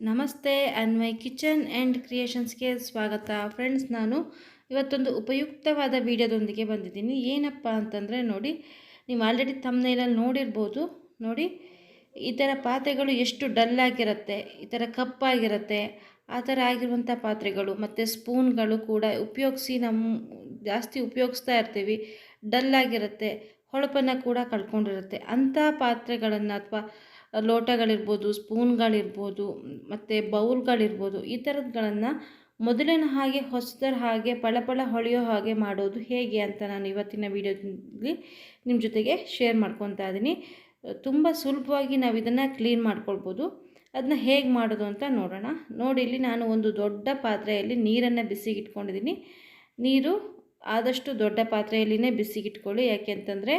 ನಮಸ್ತೆ, Anvay kitchen and ಕ್ರಿಯೇಷನ್ಸ್ಗೆ ಸ್ವಾಗತ. Friends, ನಾನು ಇವತ್ತೊಂದು ಉಪಯುಕ್ತವಾದ ವಿಡಿಯೋದೊಂದಿಗೆ ಬಂದಿದ್ದೀನಿ. ಏನಪ್ಪ ಅಂತಂದರೆ ನೋಡಿ, ನೀವು ಆಲ್ರೆಡಿ ತಮ್ಮನೇಲಲ್ಲಿ ನೋಡಿರ್ಬೋದು. ನೋಡಿ, ಈ ಥರ ಪಾತ್ರೆಗಳು ಎಷ್ಟು ಡಲ್ ಆಗಿರುತ್ತೆ, ಈ ಥರ ಕಪ್ಪಾಗಿರುತ್ತೆ, ಆ ಥರ ಆಗಿರುವಂಥ ಪಾತ್ರೆಗಳು ಮತ್ತು ಸ್ಪೂನ್ಗಳು ಕೂಡ ಉಪಯೋಗಿಸಿ ನಮ್ಮ ಜಾಸ್ತಿ ಉಪಯೋಗಿಸ್ತಾ ಇರ್ತೀವಿ. ಡಲ್ ಆಗಿರುತ್ತೆ, ಹೊಳಪನ್ನು ಕೂಡ ಕಳ್ಕೊಂಡಿರುತ್ತೆ. ಅಂಥ ಪಾತ್ರೆಗಳನ್ನು ಅಥವಾ ಲೋಟಗಳಿರ್ಬೋದು, ಸ್ಪೂನ್ಗಳಿರ್ಬೋದು, ಮತ್ತು ಬೌಲ್ಗಳಿರ್ಬೋದು, ಈ ಥರದ್ಗಳನ್ನು ಮೊದಲಿನ ಹಾಗೆ ಹೊಸದರ ಹಾಗೆ ಪಳಪಳ ಹೊಳೆಯೋ ಹಾಗೆ ಮಾಡೋದು ಹೇಗೆ ಅಂತ ನಾನು ಇವತ್ತಿನ ವೀಡಿಯೋದಲ್ಲಿ ನಿಮ್ಮ ಜೊತೆಗೆ ಶೇರ್ ಮಾಡ್ಕೊತಾ ಇದ್ದೀನಿ. ತುಂಬ ಸುಲಭವಾಗಿ ನಾವು ಇದನ್ನು ಕ್ಲೀನ್ ಮಾಡ್ಕೊಳ್ಬೋದು. ಅದನ್ನ ಹೇಗೆ ಮಾಡೋದು ಅಂತ ನೋಡೋಣ. ನೋಡಿ, ಇಲ್ಲಿ ನಾನು ಒಂದು ದೊಡ್ಡ ಪಾತ್ರೆಯಲ್ಲಿ ನೀರನ್ನು ಬಿಸಿಗಿಟ್ಕೊಂಡಿದ್ದೀನಿ. ನೀರು ಆದಷ್ಟು ದೊಡ್ಡ ಪಾತ್ರೆಯಲ್ಲಿನೇ ಬಿಸಿಗಿಟ್ಕೊಳ್ಳಿ. ಯಾಕೆ ಅಂತಂದರೆ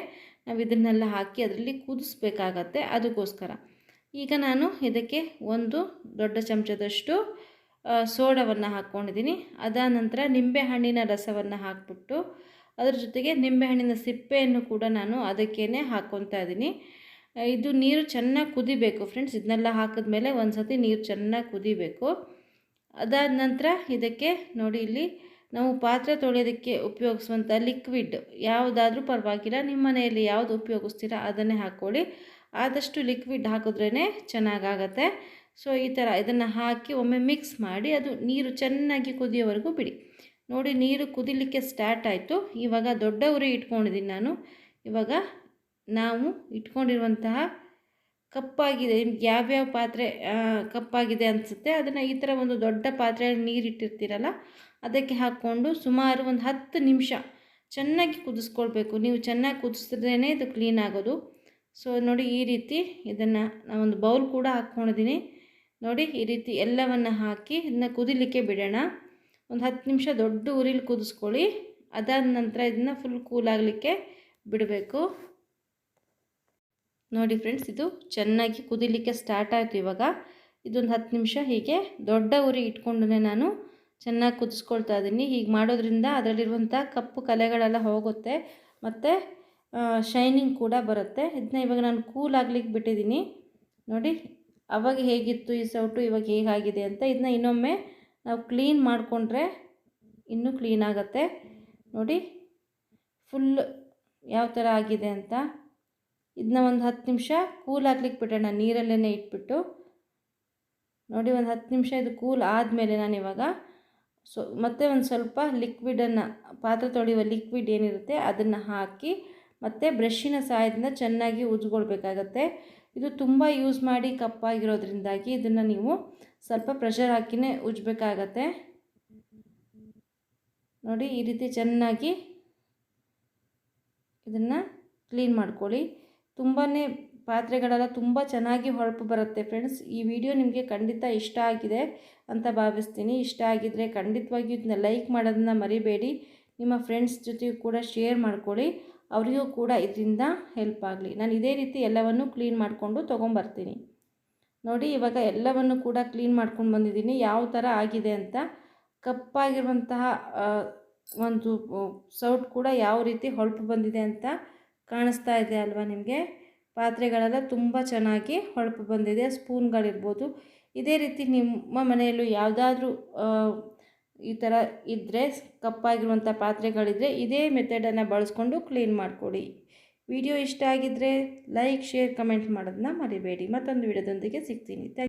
ನಾವು ಇದನ್ನೆಲ್ಲ ಹಾಕಿ ಅದರಲ್ಲಿ ಕುದಿಸ್ಬೇಕಾಗತ್ತೆ. ಅದಕ್ಕೋಸ್ಕರ ಈಗ ನಾನು ಇದಕ್ಕೆ ಒಂದು ದೊಡ್ಡ ಚಮಚದಷ್ಟು ಸೋಡವನ್ನು ಹಾಕ್ಕೊಂಡಿದ್ದೀನಿ ಅದಾದ ನಂತರ ನಿಂಬೆಹಣ್ಣಿನ ರಸವನ್ನು ಹಾಕ್ಬಿಟ್ಟು, ಅದರ ಜೊತೆಗೆ ನಿಂಬೆಹಣ್ಣಿನ ಸಿಪ್ಪೆಯನ್ನು ಕೂಡ ನಾನು ಅದಕ್ಕೇ ಹಾಕ್ಕೊತಾ ಇದ್ದೀನಿ ಇದು ನೀರು ಚೆನ್ನಾಗಿ ಕುದಿಬೇಕು ಫ್ರೆಂಡ್ಸ್ ಇದನ್ನೆಲ್ಲ ಹಾಕಿದ್ಮೇಲೆ ಒಂದು ಸತಿ ನೀರು ಚೆನ್ನಾಗಿ ಕುದಿಬೇಕು. ಅದಾದ ನಂತರ ಇದಕ್ಕೆ ನೋಡಿ ಇಲ್ಲಿ ನಾವು ಪಾತ್ರೆ ತೊಳೆಯೋದಕ್ಕೆ ಉಪಯೋಗಿಸುವಂಥ ಲಿಕ್ವಿಡ್ ಯಾವುದಾದ್ರೂ ಪರವಾಗಿಲ್ಲ. ನಿಮ್ಮ ಮನೆಯಲ್ಲಿ ಯಾವುದು ಉಪಯೋಗಿಸ್ತೀರಾ ಅದನ್ನೇ ಹಾಕ್ಕೊಳ್ಳಿ. ಆದಷ್ಟು ಲಿಕ್ವಿಡ್ ಹಾಕಿದ್ರೇ ಚೆನ್ನಾಗಾಗತ್ತೆ. ಸೊ ಈ ಥರ ಇದನ್ನು ಹಾಕಿ ಒಮ್ಮೆ ಮಿಕ್ಸ್ ಮಾಡಿ ಅದು ನೀರು ಚೆನ್ನಾಗಿ ಕುದಿಯೋವರೆಗೂ ಬಿಡಿ. ನೋಡಿ, ನೀರು ಕುದಿಲಿಕ್ಕೆ ಸ್ಟಾರ್ಟ್ ಆಯಿತು. ಇವಾಗ ದೊಡ್ಡ ಇಟ್ಕೊಂಡಿದ್ದೀನಿ ನಾನು. ಇವಾಗ ನಾವು ಇಟ್ಕೊಂಡಿರುವಂತಹ ಕಪ್ಪಾಗಿದೆ. ನಿಮ್ಗೆ ಯಾವ್ಯಾವ ಪಾತ್ರೆ ಕಪ್ಪಾಗಿದೆ ಅನಿಸುತ್ತೆ. ಅದನ್ನು ಈ ಥರ ಒಂದು ದೊಡ್ಡ ಪಾತ್ರೆಯಲ್ಲಿ ನೀರು ಇಟ್ಟಿರ್ತೀರಲ್ಲ ಅದಕ್ಕೆ ಹಾಕ್ಕೊಂಡು ಸುಮಾರು ಒಂದು ಹತ್ತು ನಿಮಿಷ ಚೆನ್ನಾಗಿ ಕುದಿಸ್ಕೊಳ್ಬೇಕು. ನೀವು ಚೆನ್ನಾಗಿ ಕುದಿಸಿದ್ರೇ ಇದು ಕ್ಲೀನ್ ಆಗೋದು. ಸೊ ನೋಡಿ ಈ ರೀತಿ ಇದನ್ನು ನಾವೊಂದು ಬೌಲ್ ಕೂಡ ಹಾಕ್ಕೊಂಡಿದ್ದೀನಿ ನೋಡಿ ಈ ರೀತಿ ಎಲ್ಲವನ್ನು ಹಾಕಿ ಇದನ್ನ ಕುದಿಲಿಕ್ಕೆ ಬಿಡೋಣ. ಒಂದು ಹತ್ತು ನಿಮಿಷ ದೊಡ್ಡ ಉರಿಲಿ ಕುದಿಸ್ಕೊಳ್ಳಿ. ಅದಾದ ನಂತರ ಇದನ್ನು ಫುಲ್ ಕೂಲ್ ಆಗಲಿಕ್ಕೆ ಬಿಡಬೇಕು. ನೋಡಿ ಫ್ರೆಂಡ್ಸ್ ಇದು ಚೆನ್ನಾಗಿ ಕುದಿಲಿಕ್ಕೆ ಸ್ಟಾರ್ಟ್ ಆಯಿತು ಇವಾಗ. ಇದೊಂದು ಹತ್ತು ನಿಮಿಷ ಹೀಗೆ ದೊಡ್ಡ ಉರಿ ಇಟ್ಕೊಂಡು ನಾನು ಚೆನ್ನಾಗಿ ಕುದಿಸ್ಕೊಳ್ತಾ ಇದ್ದೀನಿ ಹೀಗೆ ಮಾಡೋದ್ರಿಂದ ಅದರಲ್ಲಿರುವಂಥ ಕಪ್ಪು ಕಲೆಗಳೆಲ್ಲ ಹೋಗುತ್ತೆ. ಮತ್ತು ಶೈನಿಂಗ್ ಕೂಡ ಬರುತ್ತೆ. ಇದನ್ನ ಇವಾಗ ನಾನು ಕೂಲ್ ಆಗ್ಲಿಕ್ಕೆ ಬಿಟ್ಟಿದ್ದೀನಿ ನೋಡಿ, ಅವಾಗ ಹೇಗಿತ್ತು ಈ ಸೌಟು, ಇವಾಗ ಹೇಗಾಗಿದೆ ಅಂತ. ಇದನ್ನ ಇನ್ನೊಮ್ಮೆ ನಾವು ಕ್ಲೀನ್ ಮಾಡಿಕೊಂಡ್ರೆ ಇನ್ನೂ ಕ್ಲೀನ್ ಆಗುತ್ತೆ. ನೋಡಿ ಫುಲ್ ಯಾವ ಥರ ಆಗಿದೆ ಅಂತ. ಇದನ್ನ ಒಂದು ಹತ್ತು ನಿಮಿಷ ಕೂಲ್ ಆಗ್ಲಿಕ್ಕೆ ಬಿಡೋಣ. ನೀರಲ್ಲೇ ಇಟ್ಬಿಟ್ಟು. ನೋಡಿ, ಒಂದು ಹತ್ತು ನಿಮಿಷ ಇದು ಕೂಲ್ ಆದಮೇಲೆ ನಾನು ಇವಾಗ ಸೊ ಮತ್ತೆ ಒಂದು ಸ್ವಲ್ಪ ಲಿಕ್ವಿಡನ್ನು ಪಾತ್ರೆ ತೊಳೆಯುವ ಲಿಕ್ವಿಡ್ ಏನಿರುತ್ತೆ ಅದನ್ನು ಹಾಕಿ, ಮತ್ತು ಬ್ರಷ್ಷಿನ ಸಹಾಯದಿಂದ ಚೆನ್ನಾಗಿ ಉಜ್ಕೊಳ್ಬೇಕಾಗತ್ತೆ ಇದು ತುಂಬ ಯೂಸ್ ಮಾಡಿ ಕಪ್ಪಾಗಿರೋದ್ರಿಂದಾಗಿ ಇದನ್ನು ನೀವು ಸ್ವಲ್ಪ ಪ್ರೆಷರ್ ಹಾಕಿನೇ ಉಜ್ಬೇಕಾಗತ್ತೆ ನೋಡಿ, ಈ ರೀತಿ ಚೆನ್ನಾಗಿ ಇದನ್ನು ಕ್ಲೀನ್ ಮಾಡ್ಕೊಳ್ಳಿ. ತುಂಬಾ ಪಾತ್ರೆಗಳೆಲ್ಲ ತುಂಬ ಚೆನ್ನಾಗಿ ಹೊಳಪು ಬರುತ್ತೆ ಫ್ರೆಂಡ್ಸ್. ಈ ವಿಡಿಯೋ ನಿಮಗೆ ಖಂಡಿತ ಇಷ್ಟ ಆಗಿದೆ ಅಂತ ಭಾವಿಸ್ತೀನಿ. ಇಷ್ಟ ಆಗಿದ್ದರೆ ಖಂಡಿತವಾಗಿ ಇದನ್ನ ಲೈಕ್ ಮಾಡೋದನ್ನು ಮರಿಬೇಡಿ. ನಿಮ್ಮ ಫ್ರೆಂಡ್ಸ್ ಜೊತೆಗೂ ಕೂಡ ಶೇರ್ ಮಾಡ್ಕೊಳ್ಳಿ. ಅವರಿಗೂ ಕೂಡ ಇದರಿಂದ ಹೆಲ್ಪ್ ಆಗಲಿ. ನಾನು ಇದೇ ರೀತಿ ಎಲ್ಲವನ್ನು ಕ್ಲೀನ್ ಮಾಡಿಕೊಂಡು ತೊಗೊಂಬರ್ತೀನಿ. ನೋಡಿ, ಇವಾಗ ಎಲ್ಲವನ್ನು ಕೂಡ ಕ್ಲೀನ್ ಮಾಡ್ಕೊಂಡು ಬಂದಿದ್ದೀನಿ. ಯಾವ ಥರ ಆಗಿದೆ ಅಂತ. ಕಪ್ಪಾಗಿರುವಂತಹ ಒಂದು ಸೌಟ್ ಕೂಡ ಯಾವ ರೀತಿ ಹೊಳಪು ಬಂದಿದೆ ಅಂತ ಕಾಣಿಸ್ತಾ ಇದೆ ಅಲ್ವಾ ನಿಮಗೆ? ಪಾತ್ರೆಗಳೆಲ್ಲ ತುಂಬ ಚೆನ್ನಾಗಿ ಹೊಳಪು ಬಂದಿದೆ, ಸ್ಪೂನ್ಗಳಿರ್ಬೋದು. ಇದೇ ರೀತಿ ನಿಮ್ಮ ಮನೆಯಲ್ಲೂ ಯಾವುದಾದ್ರೂ ಈ ಥರ ಇದ್ದರೆ ಕಪ್ಪಾಗಿರುವಂಥ ಪಾತ್ರೆಗಳಿದ್ದರೆ ಇದೇ ಮೆಥಡನ್ನು ಬಳಸ್ಕೊಂಡು ಕ್ಲೀನ್ ಮಾಡಿಕೊಡಿ. ವಿಡಿಯೋ ಇಷ್ಟ ಆಗಿದ್ದರೆ ಲೈಕ್ ಶೇರ್ ಕಮೆಂಟ್ ಮಾಡೋದನ್ನ ಮರಿಬೇಡಿ. ಮತ್ತೊಂದು ವಿಡಿಯೋದೊಂದಿಗೆ ಸಿಗ್ತೀನಿ. ಥ್ಯಾಂಕ್